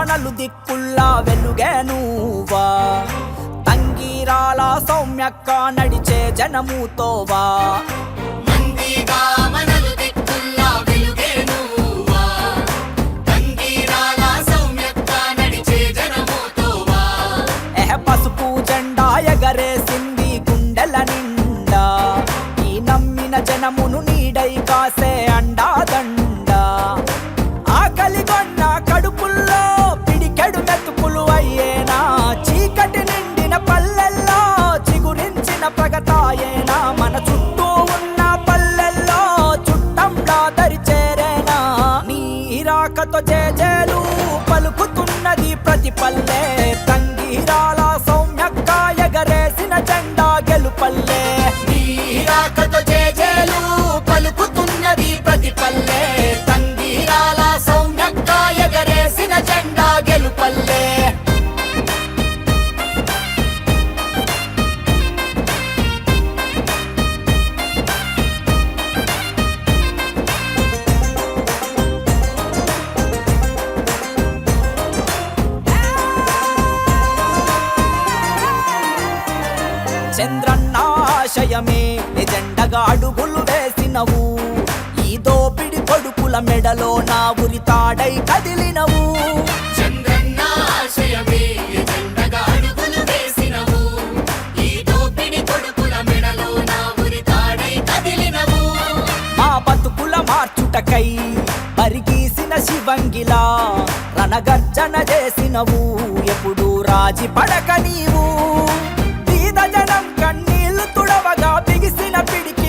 మనలు దిక్కుల్లా వెలుగే నువ్వా? తంగిరాల సౌమ్యక్క నడిచే జనమోతోవా పసుపు జెండా ఎగరేసింది గుండెల నిండా. ఈ నమ్మిన జనమును నీడై కాసే అండాదండా. ఆకలి కొన్న కడుపుల్లో ఏనా చీకటి నిండిన పల్లెల్లో చిగురించిన ప్రగతాయేనా మన చుట్టూ ఉన్న పల్లెల్లో చుట్టంలా దరిచేరేనా నీ రాకతో చేజేలు పలుకుతున్నది ప్రతి పల్లె. చంద్రన్న ఆశయమే ఎజెండగా అడుగులు వేసినవు. ఈ దోపిడి కొడుకుల మెడలో నా ఉరి తాడై కదిలినవు. అడుగులు వేసినవు. ఈ దోపిడి కొడుకుల మెడలో నా ఉరి తాడై కదిలినవు. మా బతుకుల మార్చుటకై పరిగీసిన శివంగిలా రణగర్జన చేసినవు. ఎప్పుడు రాజీ పడక నీవు. కన్నీళ్ళు బిగిసిన పిడికి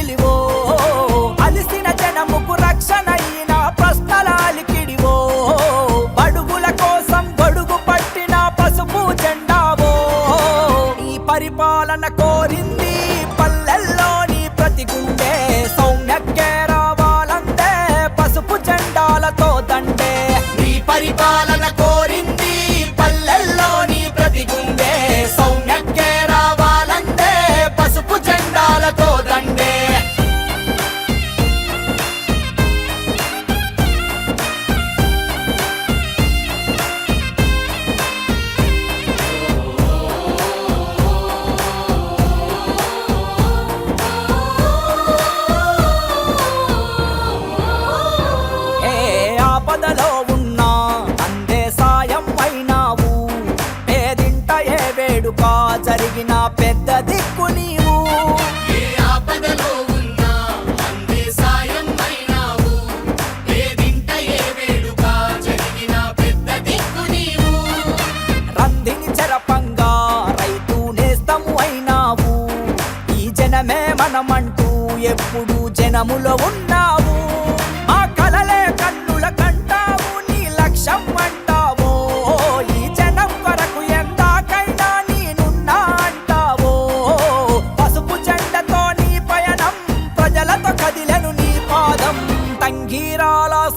వేడుక జరిగిన పెద్ద దిక్కు నీవు. జనమే మనమంటూ ఎప్పుడు జనములో ఉన్నావు.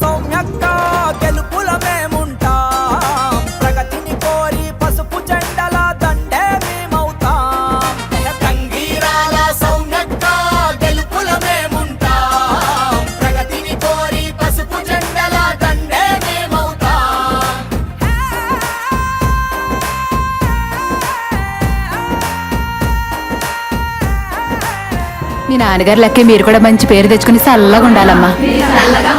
సౌమ్యక్క గెలుపుల మేముంటాం. ప్రగతిని కోరి పసుపు జెండల దండే మేమవుతాం. తంగీరాల సౌమ్యక్క గెలుపుల మేముంటాం. ప్రగతిని కోరి పసుపు జెండల దండే మేమవుతాం. మీ నాన్నగారు లెక్కే మీరు కూడా మంచి పేరు తెచ్చుకుని చల్లగా ఉండాలమ్మా. చల్లగా